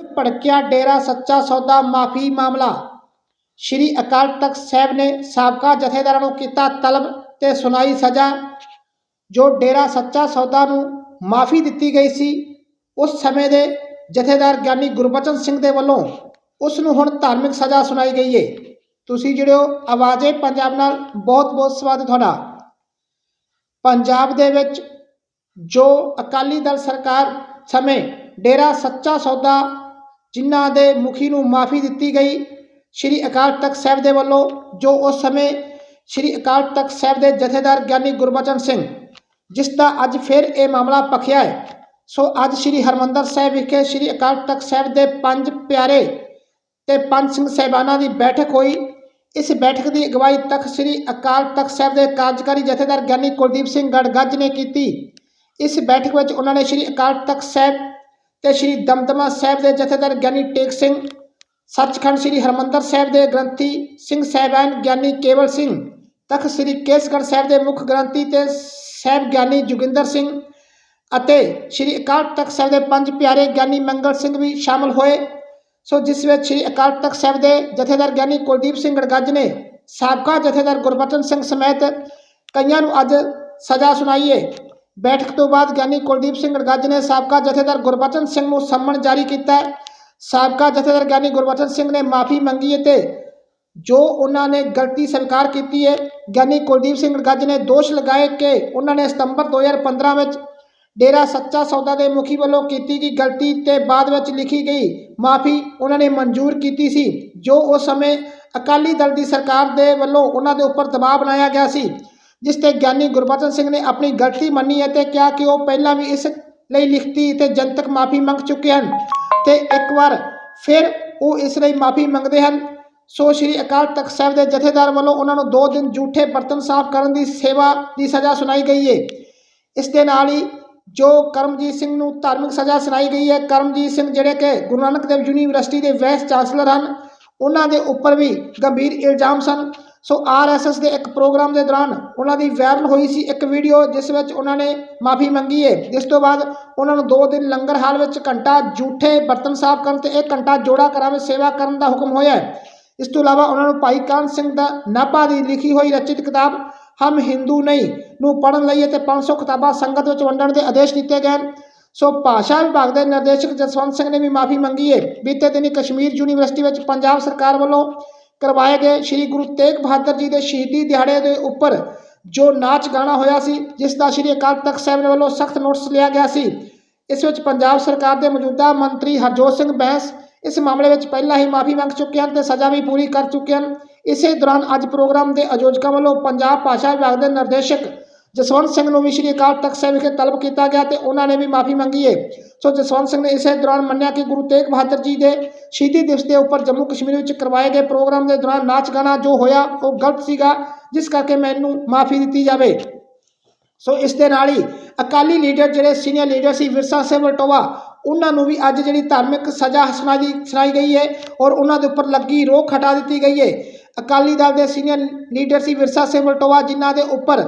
ਭੜਕਿਆ ਡੇਰਾ ਸੱਚਾ ਸੌਦਾ ਮਾਫੀ ਮਾਮਲਾ। ਸ਼੍ਰੀ ਅਕਾਲ ਤਖਤ ਸਾਹਿਬ ਨੇ ਸਾਬਕਾ ਜਥੇਦਾਰਾਂ ਨੂੰ ਕੀਤਾ ਤਲਬ ਤੇ ਸੁਣਾਈ ਸਜ਼ਾ। ਜੋ ਡੇਰਾ ਸੱਚਾ ਸੌਦਾ ਨੂੰ ਮਾਫੀ ਦਿੱਤੀ ਗਈ ਸੀ, ਉਸ ਸਮੇਂ ਦੇ ਜਥੇਦਾਰ ਗਿਆਨੀ ਗੁਰਬਚਨ ਸਿੰਘ ਦੇ ਵੱਲੋਂ ਉਸ ਨੂੰ ਹੁਣ ਧਾਰਮਿਕ ਸਜ਼ਾ ਸੁਣਾਈ ਗਈ ਏ। ਤੁਸੀਂ ਜਿਹੜੇ ਹੋ ਆਵਾਜ਼ੇ ਪੰਜਾਬ ਨਾਲ, ਬਹੁਤ ਬਹੁਤ ਸਵਾਗਤ ਤੁਹਾਡਾ। ਪੰਜਾਬ ਦੇ ਵਿੱਚ ਜੋ ਅਕਾਲੀ ਦਲ ਸਰਕਾਰ ਸਮੇਂ ਡੇਰਾ ਸੱਚਾ ਸੌਦਾ ਜਿਨ੍ਹਾਂ ਦੇ ਮੁਖੀ ਨੂੰ ਮਾਫੀ ਦਿੱਤੀ ਗਈ, ਸ਼੍ਰੀ ਅਕਾਲ ਤਖਤ ਸਾਹਿਬ ਦੇ ਵੱਲੋਂ ਜੋ ਉਸ ਸਮੇਂ ਸ਼੍ਰੀ ਅਕਾਲ ਤਖਤ ਸਾਹਿਬ ਦੇ ਜਥੇਦਾਰ ਗਿਆਨੀ ਗੁਰਬਚਨ ਸਿੰਘ, ਜਿਸ ਦਾ ਅੱਜ ਫਿਰ ਇਹ ਮਾਮਲਾ ਪਖਿਆ ਹੈ, ਸੋ ਅੱਜ ਸ਼੍ਰੀ ਹਰਮੰਦਰ ਸਾਹਿਬ ਵਿਖੇ ਸ਼੍ਰੀ ਅਕਾਲ ਤਖਤ ਸਾਹਿਬ ਦੇ ਪੰਜ ਪਿਆਰੇ ਤੇ ਪੰਜ ਸਿੰਘ ਸਾਹਿਬਾਨਾਂ ਦੀ ਬੈਠਕ ਹੋਈ। ਇਸ ਬੈਠਕ ਦੀ ਅਗਵਾਈ ਤਖਤ ਸ੍ਰੀ ਅਕਾਲ ਤਖਤ ਸਾਹਿਬ ਦੇ ਕਾਰਜਕਾਰੀ ਜਥੇਦਾਰ ਗਿਆਨੀ ਕੁਲਦੀਪ ਸਿੰਘ ਗੜਗੱਜ ਨੇ ਕੀਤੀ। ਇਸ ਬੈਠਕ ਵਿੱਚ ਉਹਨਾਂ ਨੇ ਸ੍ਰੀ ਅਕਾਲ ਤਖਤ ਸਾਹਿਬ ਤੇ ਸ੍ਰੀ ਦਮਦਮਾ ਸਾਹਿਬ ਦੇ ਜਥੇਦਾਰ ਗਿਆਨੀ ਟੇਕ ਸਿੰਘ, ਸੱਚਖੰਡ ਸ੍ਰੀ ਹਰਮੰਦਰ ਸਾਹਿਬ ਦੇ ਗ੍ਰੰਥੀ ਸਿੰਘ ਸਾਹਿਬਾਨ ਗਿਆਨੀ ਕੇਵਲ ਸਿੰਘ, ਤਖਤ ਸ੍ਰੀ ਕੇਸਗੜ੍ਹ ਸਾਹਿਬ ਦੇ ਮੁੱਖ ਗ੍ਰੰਥੀ ਤੇ ਸਾਹਿਬ ਗਿਆਨੀ ਜੋਗਿੰਦਰ ਸਿੰਘ ਅਤੇ ਸ੍ਰੀ ਅਕਾਲ ਤਖਤ ਸਾਹਿਬ ਦੇ ਪੰਜ ਪਿਆਰੇ ਗਿਆਨੀ ਮੰਗਲ ਸਿੰਘ ਵੀ ਸ਼ਾਮਲ ਹੋਏ। ਸੋ ਜਿਸ ਵਿੱਚ ਸ੍ਰੀ ਅਕਾਲ ਤਖਤ ਸਾਹਿਬ ਦੇ ਜਥੇਦਾਰ ਗਿਆਨੀ ਕੁਲਦੀਪ ਸਿੰਘ ਗੜਗੱਜ ਨੇ, ਸਾਬਕਾ ਜਥੇਦਾਰ ਗੁਰਬਚਨ ਸਿੰਘ ਸਮੇਤ ਕਈਆਂ ਨੂੰ ਅੱਜ ਸਜ਼ਾ ਸੁਣਾਈ ਹੈ ਬੈਠਕ ਤੋਂ ਬਾਅਦ ਗਿਆਨੀ ਕੁਲਦੀਪ ਸਿੰਘ ਗੜਗੱਜ ਨੇ ਸਾਬਕਾ ਜਥੇਦਾਰ ਗੁਰਬਚਨ ਸਿੰਘ ਨੂੰ ਸੰਮਣ ਜਾਰੀ ਕੀਤਾ ਸਾਬਕਾ ਜਥੇਦਾਰ ਗਿਆਨੀ ਗੁਰਬਚਨ ਸਿੰਘ ਨੇ ਮਾਫੀ ਮੰਗੀ ਹੈ ਤੇ ਜੋ ਉਹਨਾਂ ਨੇ ਗਲਤੀ ਸਵੀਕਾਰ ਕੀਤੀ ਹੈ ਗਿਆਨੀ ਕੁਲਦੀਪ ਸਿੰਘ ਗੜਗੱਜ ਨੇ ਦੋਸ਼ ਲਗਾਏ ਕਿ ਉਹਨਾਂ ਨੇ ਸਤੰਬਰ 2015 ਵਿੱਚ ਡੇਰਾ ਸੱਚਾ ਸੌਦਾ ਦੇ ਮੁਖੀ ਵੱਲੋਂ ਕੀਤੀ ਗਈ ਗਲਤੀ ਤੇ ਬਾਅਦ ਵਿੱਚ ਲਿਖੀ ਗਈ ਮਾਫੀ ਉਹਨਾਂ ਨੇ ਮਨਜ਼ੂਰ ਕੀਤੀ ਸੀ ਜੋ ਉਸ ਸਮੇਂ ਅਕਾਲੀ ਦਲ ਦੀ ਸਰਕਾਰ ਦੇ ਵੱਲੋਂ ਉਹਨਾਂ ਦੇ ਉੱਪਰ ਦਬਾਅ ਬਣਾਇਆ ਗਿਆ ਸੀ ਜਿਸ ਤੇ ਗਿਆਨੀ ਗੁਰਬਚਨ ਸਿੰਘ ਨੇ ਆਪਣੀ ਗਲਤੀ ਮੰਨੀ ਹੈ ਤੇ ਕਿਹਾ ਕਿ ਉਹ ਪਹਿਲਾਂ ਵੀ ਇਸ ਲਈ ਲਿਖਤੀ ਤੇ ਜਨਤਕ ਮਾਫੀ ਮੰਗ ਚੁੱਕੇ ਹਨ। ਤੇ ਇੱਕ ਵਾਰ ਫਿਰ ਉਹ ਇਸ ਲਈ ਮਾਫੀ ਮੰਗਦੇ ਹਨ। ਸੋ ਸ਼੍ਰੀ ਅਕਾਲ ਤਖਤ ਸਾਹਿਬ ਦੇ ਜਥੇਦਾਰ ਵੱਲੋਂ ਉਹਨਾਂ ਨੂੰ 2 ਦਿਨ ਝੂਠੇ ਬਰਤਨ ਸਾਫ਼ ਕਰਨ ਦੀ ਸੇਵਾ ਦੀ ਸਜ਼ਾ ਸੁਣਾਈ ਗਈ ਹੈ ਇਸ ਦੇ ਨਾਲ ਹੀ ਜੋ ਕਰਮਜੀਤ ਸਿੰਘ ਨੂੰ ਧਾਰਮਿਕ ਸਜ਼ਾ ਸੁਣਾਈ ਗਈ ਹੈ, ਕਰਮਜੀਤ ਸਿੰਘ ਜਿਹੜੇ ਕਿ ਗੁਰੂ ਨਾਨਕ ਦੇਵ ਯੂਨੀਵਰਸਿਟੀ ਦੇ ਵਾਈਸ ਚਾਂਸਲਰ ਹਨ, ਉਹਨਾਂ ਦੇ ਉੱਪਰ ਵੀ ਗੰਭੀਰ ਇਲਜ਼ਾਮ ਸਨ। ਸੋ ਆਰਐਸਐਸ ਦੇ ਇੱਕ ਪ੍ਰੋਗਰਾਮ ਦੇ ਦੌਰਾਨ ਉਹਨਾਂ ਦੀ ਵਾਇਰਲ ਹੋਈ ਸੀ ਇੱਕ ਵੀਡੀਓ ਜਿਸ ਵਿੱਚ ਉਹਨਾਂ ਨੇ ਮਾਫੀ ਮੰਗੀ ਹੈ। ਜਿਸ ਤੋਂ ਬਾਅਦ ਉਹਨਾਂ ਨੂੰ 2 ਦਿਨ ਲੰਗਰ ਹਾਲ ਵਿੱਚ ਘੰਟਾ ਝੂਠੇ ਬਰਤਨ ਸਾਫ਼ ਕਰਨ ਤੇ ਇੱਕ ਘੰਟਾ ਜੋੜਾ ਕਰਾਂ ਵਿੱਚ ਸੇਵਾ ਕਰਨ ਦਾ ਹੁਕਮ ਹੋਇਆ ਇਸ ਤੋਂ ਇਲਾਵਾ ਉਹਨਾਂ ਨੂੰ ਭਾਈ ਕਾਨ ਸਿੰਘ ਦਾ ਨਾਭਾ ਦੀ ਲਿਖੀ ਹੋਈ ਰਚਿਤ ਕਿਤਾਬ, ਹਮ ਹਿੰਦੂ ਨਹੀਂ, ਨੂੰ ਪੜ੍ਹਨ ਲਈ ਅਤੇ 500 ਕਿਤਾਬਾਂ ਸੰਗਤ ਵਿੱਚ ਵੰਡਣ ਦੇ ਆਦੇਸ਼ ਦਿੱਤੇ ਗਏ ਹਨ। ਸੋ ਭਾਸ਼ਾ ਵਿਭਾਗ ਦੇ ਨਿਰਦੇਸ਼ਕ ਜਸਵੰਤ ਸਿੰਘ ਨੇ ਵੀ ਮਾਫੀ ਮੰਗੀ ਹੈ। ਬੀਤੇ ਦਿਨੀ ਕਸ਼ਮੀਰ ਯੂਨੀਵਰਸਿਟੀ ਵਿੱਚ ਪੰਜਾਬ ਸਰਕਾਰ ਵੱਲੋਂ ਕਰਵਾਏ ਗਏ। ਸ੍ਰੀ ਗੁਰੂ ਤੇਗ ਬਹਾਦਰ ਜੀ ਦੇ ਸ਼ਹੀਦੀ ਦਿਹਾੜੇ ਦੇ ਉੱਪਰ ਜੋ ਨਾਚ ਗਾਣਾ ਹੋਇਆ ਸੀ, ਜਿਸ ਦਾ ਸ੍ਰੀ ਅਕਾਲ ਤਖਤ ਸਾਹਿਬ ਦੇ ਵੱਲੋਂ ਸਖਤ ਨੋਟਿਸ ਲਿਆ ਗਿਆ ਸੀ। ਇਸ ਵਿੱਚ ਪੰਜਾਬ ਸਰਕਾਰ ਦੇ ਮੌਜੂਦਾ ਮੰਤਰੀ ਹਰਜੋਤ ਸਿੰਘ ਬੈਂਸ ਇਸ ਮਾਮਲੇ ਵਿੱਚ ਪਹਿਲਾਂ ਹੀ ਮਾਫੀ ਮੰਗ ਚੁੱਕੇ ਹਨ ਤੇ ਸਜ਼ਾ ਵੀ ਪੂਰੀ ਕਰ ਚੁੱਕੇ ਹਨ। ਇਸੇ ਦੌਰਾਨ ਅੱਜ ਪ੍ਰੋਗਰਾਮ ਦੇ ਆਯੋਜਕਾਂ ਵੱਲੋਂ ਪੰਜਾਬ ਭਾਸ਼ਾ ਵਿਭਾਗ ਦੇ ਨਿਰਦੇਸ਼ਕ ਜਸਵੰਤ ਸਿੰਘ ਨੂੰ ਵੀ ਸ਼੍ਰੀ ਅਕਾਲ ਤਖਤ ਸਾਹਿਬ ਵਿਖੇ ਤਲਬ ਕੀਤਾ ਗਿਆ ਤੇ ਉਹਨਾਂ ਨੇ ਵੀ ਮਾਫੀ ਮੰਗੀ ਹੈ ਸੋ ਜਸਵੰਤ ਸਿੰਘ ਨੇ ਇਸੇ ਦੌਰਾਨ ਮੰਨਿਆ ਕਿ ਗੁਰੂ ਤੇਗ ਬਹਾਦਰ ਜੀ ਦੇ ਸ਼ਹੀਦੀ ਦਿਵਸ ਦੇ ਉੱਪਰ ਜੰਮੂ ਕਸ਼ਮੀਰ ਵਿੱਚ ਕਰਵਾਏ ਗਏ ਪ੍ਰੋਗਰਾਮ ਦੇ ਦੌਰਾਨ ਨਾਚ ਗਾਣਾ ਜੋ ਹੋਇਆ ਉਹ ਗਲਤ ਸੀਗਾ ਜਿਸ ਕਰਕੇ ਮੈਨੂੰ ਮਾਫੀ ਦਿੱਤੀ ਜਾਵੇ ਸੋ ਇਸ ਦੇ ਨਾਲ ਹੀ ਅਕਾਲੀ ਲੀਡਰ ਜਿਹੜੇ ਸੀਨੀਅਰ ਲੀਡਰ ਸੀ ਵਿਰਸਾ ਸਿੰਘ ਵਲਟੋਵਾ ਉਹਨਾਂ ਨੂੰ ਵੀ ਅੱਜ ਜਿਹੜੀ ਧਾਰਮਿਕ ਸਜ਼ਾ ਸੁਣਾਈ ਸੁਣਾਈ ਗਈ ਹੈ ਔਰ ਉਹਨਾਂ ਦੇ ਉੱਪਰ ਲੱਗੀ ਰੋਕ ਹਟਾ ਦਿੱਤੀ ਗਈ ਹੈ ਅਕਾਲੀ ਦਲ ਦੇ ਸੀਨੀਅਰ ਲੀਡਰ ਸੀ ਵਿਰਸਾ ਸਿੰਘ ਵਲਟੋਆ ਜਿਨ੍ਹਾਂ ਦੇ ਉੱਪਰ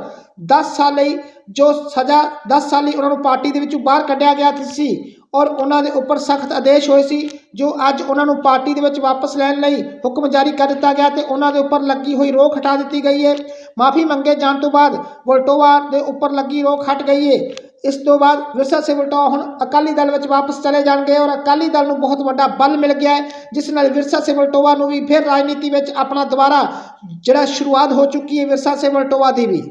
10 ਸਾਲ ਲਈ ਜੋ ਸਜ਼ਾ 10 ਸਾਲ ਲਈ ਉਹਨਾਂ ਨੂੰ ਪਾਰਟੀ ਦੇ ਵਿੱਚੋਂ ਬਾਹਰ ਕੱਢਿਆ ਗਿਆ ਸੀ ਔਰ ਉਹਨਾਂ ਦੇ ਉੱਪਰ ਸਖਤ ਆਦੇਸ਼ ਹੋਏ ਸੀ, ਜੋ ਅੱਜ ਉਹਨਾਂ ਨੂੰ ਪਾਰਟੀ ਦੇ ਵਿੱਚ ਵਾਪਸ ਲੈਣ ਲਈ ਹੁਕਮ ਜਾਰੀ ਕਰ ਦਿੱਤਾ ਗਿਆ ਤੇ ਉਹਨਾਂ ਦੇ ਉੱਪਰ ਲੱਗੀ ਹੋਈ ਰੋਕ ਹਟਾ ਦਿੱਤੀ ਗਈ ਹੈ। ਮਾਫੀ ਮੰਗੇ ਜਾਣ ਤੋਂ ਬਾਅਦ ਵਲਟੋਆ ਦੇ ਉੱਪਰ ਲੱਗੀ ਰੋਕ ਹਟ ਗਈ ਹੈ। ਇਸ ਤੋਂ ਬਾਅਦ ਵਿਰਸਾ ਸਿੰਘ ਵਲਟੋਵਾ ਹੁਣ ਅਕਾਲੀ ਦਲ ਵਿੱਚ ਵਾਪਸ ਚਲੇ ਜਾਣਗੇ ਔਰ ਅਕਾਲੀ ਦਲ ਨੂੰ ਬਹੁਤ ਵੱਡਾ ਬਲ ਮਿਲ ਗਿਆ ਹੈ, ਜਿਸ ਨਾਲ ਵਿਰਸਾ ਸਿੰਘ ਵਲਟੋਵਾ ਨੂੰ ਵੀ ਫਿਰ ਰਾਜਨੀਤੀ ਵਿੱਚ ਆਪਣਾ ਦੁਬਾਰਾ ਜਿਹੜਾ ਸ਼ੁਰੂਆਤ ਹੋ ਚੁੱਕੀ ਹੈ ਵਿਰਸਾ ਸਿੰਘ ਵਲਟੋਵਾ ਦੀ ਵੀ।